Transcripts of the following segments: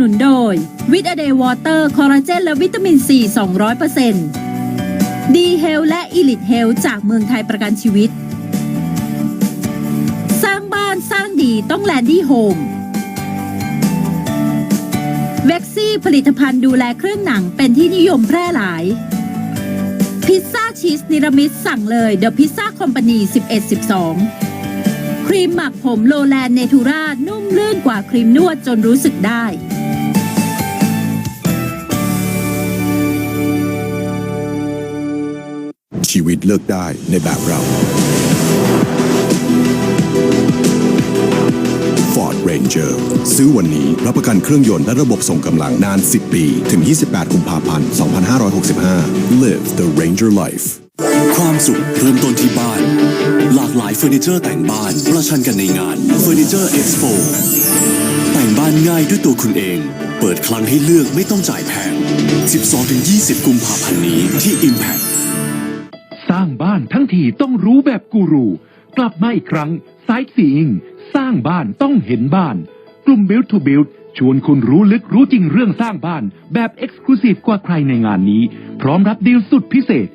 นุนโดยวิตาเดย์วอเตอร์คอลลาเจนและวิตามินซี200%ดีเฮลและอีลิทเฮลจากเมืองไทยประกันชีวิต สร้างบ้านสร้างดีต้องแลนดี้โฮมเว็กซี่ผลิตภัณฑ์ดูแลเครื่องหนังเป็นที่นิยมแพร่หลาย พิซซ่าชีสนิรมิตสั่งเลยเดอะพิซซ่าคอมพานี1112 ครีมหมักผมโลแลนเนทูรานุ่มลื่นกว่าครีมนวดจนรู้สึกได้ วิตเลือกได้ในแบบเรา Ford Ranger ซื้อวันนี้รับประกันเครื่องยนต์และระบบส่งกำลังนาน 10 ปี ถึง 28 กุมภาพันธ์ 2565 Live the Ranger Life ความสุขเริ่มต้นที่บ้าน หลากหลายเฟอร์นิเจอร์แต่งบ้านประชันกันในงานเฟอร์นิเจอร์เอ็กซ์โปแต่งบ้านง่ายด้วยตัวคุณเอง เปิดคลังให้เลือกไม่ต้องจ่ายแพง 12-20 กุมภาพันธ์นี้ที่ Impact ีต้องรู้แบบกูรู กลับมาอีกครั้ง s i g h t s e e สร้างบ้านต้องเห็นบ้าน กลุ่ม Build to Build ชวนคุณรู้ลึกรู้จริงเรื่องสร้างบ้าน แบบ Exclusive กว่าใครในงานนี้ พร้อมรับดีลสุดพิเศษ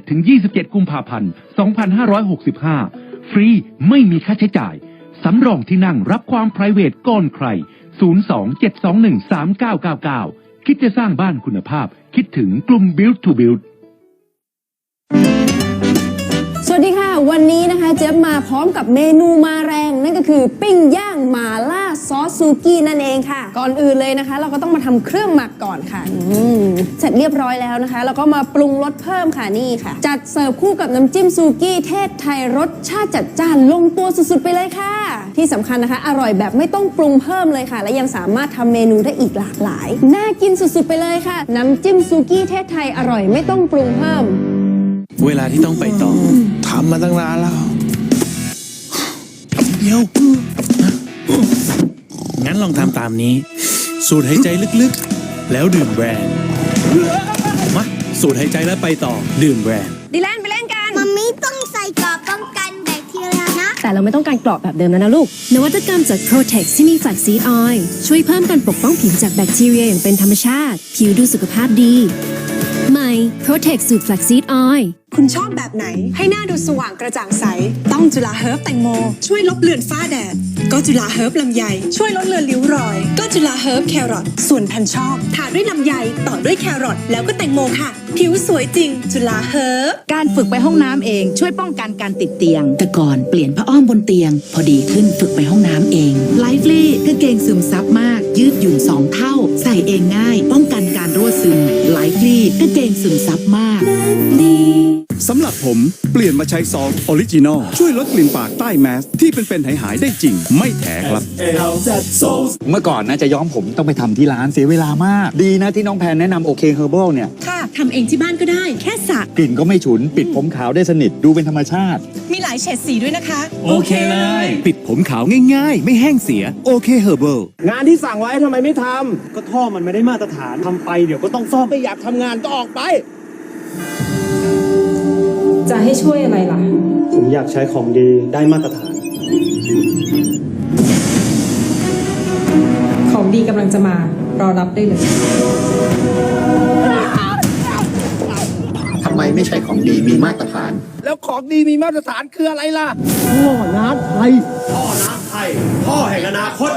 21-27 กุมภาพันธ์ 2565 ฟรีไม่มีค่าใช้จ่าย สำรองที่นั่งรับความ p r i v a t ก่อนใคร 02-721-3999 คิดจะสร้างบ้านคุณภาพ คิดถึงกลุ่ม Build to Build พร้อมกับเมนูมาแรง นั่นก็คือปิ้งย่างหมาล่าซอสซูกี้นั่นเองค่ะ ก่อนอื่นเลยนะคะ เราก็ต้องมาทำเครื่องหมักก่อนค่ะอืมเสร็จเรียบร้อยแล้วนะคะ เราก็มาปรุงรสเพิ่มค่ะนี่ค่ะ จัดเสิร์ฟคู่กับน้ำจิ้มซูกี้เทศไทยรสชาติจัดจ้านลงตัวสุดๆไปเลยค่ะ ที่สำคัญนะคะ อร่อยแบบไม่ต้องปรุงเพิ่มเลยค่ะ และยังสามารถทำเมนูได้อีกหลากหลายน่ากินสุดๆไปเลยค่ะ น้ำจิ้มซูกี้เทศไทยอร่อยไม่ต้องปรุงเพิ่ม เวลาที่ต้องไปต่อทำมาตั้งนานแล้ว เดี๋ยว งั้นลองทำตามนี้ สูดหายใจลึกๆ แล้วดื่มแบรนด์ มาสูดหายใจแล้วไปต่อ ดื่มแบรนด์ดีแลนไปเล่นกัน มัมมี่ต้องใส่กรอบป้องกันแบคทีเรียนะ แต่เราไม่ต้องการกรอบแบบเดิมแล้วนะลูก นวัตกรรมจาก Protex ที่มีแฟลกซีดออยล์ช่วยเพิ่มการปกป้องผิวจากแบคทีเรียอย่างเป็นธรรมชาติ ผิวดูสุขภาพดี ใหม่ Protex สูตรแฟลกซีดออยล์ คุณชอบแบบไหน ให้หน้าดูสว่างกระจ่างใส ต้องจุฬาเฮิร์บแตงโม ช่วยลบเลือนฝ้าแดด ก็จุฬาเฮิร์บลำไย ช่วยลดเลือนริ้วรอย ก็จุฬาเฮิร์บแครอทส่วนแผ่นชอบทาด้วยลำไยต่อด้วยแครอทแล้วก็แตงโมค่ะ ผิวสวยจริง จุฬาเฮิร์บการฝึกไปห้องน้ำเอง ช่วยป้องกันการติดเตียง แต่ก่อนเปลี่ยนผ้าอ้อมบนเตียง พอดีขึ้นฝึกไปห้องน้ำเองไลฟ์ลี่กางเกงซึมซับมาก ยืดหยุ่นสองเท่า ใส่เองง่าย ป้องกันการรั่วซึมไลฟ์ลี่กางเกงซึมซับมาก สำหรับผมเปลี่ยนมาใช้ซอลออริจินอลช่วยลดกลิ่นปากใต้แมสที่เป็นๆหายหายๆได้จริง ไม่แถครับ เมื่อก่อนนะจะย้อมผมต้องไปทำที่ร้านเสียเวลามาก ดีนะที่น้องแพนแนะนำโอเคเฮอร์เบิลเนี่ย ค่ะทำเองที่บ้านก็ได้แค่สระกลิ่นก็ไม่ฉุน ปิดผมขาวได้สนิทดูเป็นธรรมชาติ มีหลายเฉดสีด้วยนะคะ โอเคเลย ปิดผมขาวง่ายๆ ไม่แห้งเสียโอเคเฮอร์เบิลงานที่สั่งไว้ทำไมไม่ทำก็ท่อมันไม่ได้มาตรฐานทำไปเดี๋ยวก็ต้องซ่อมไม่อยากทำงานก็ออกไป จะให้ช่วยอะไรล่ะ ผมอยากใช้ของดีได้มาตรฐาน ของดีกำลังจะมารอรับได้เลย ทำไมไม่ใช่ของดีมีมาตรฐาน แล้วของดีมีมาตรฐานคืออะไรล่ะท่อน้ำไทยท่อน้ำไทยท่อแห่งอนาคต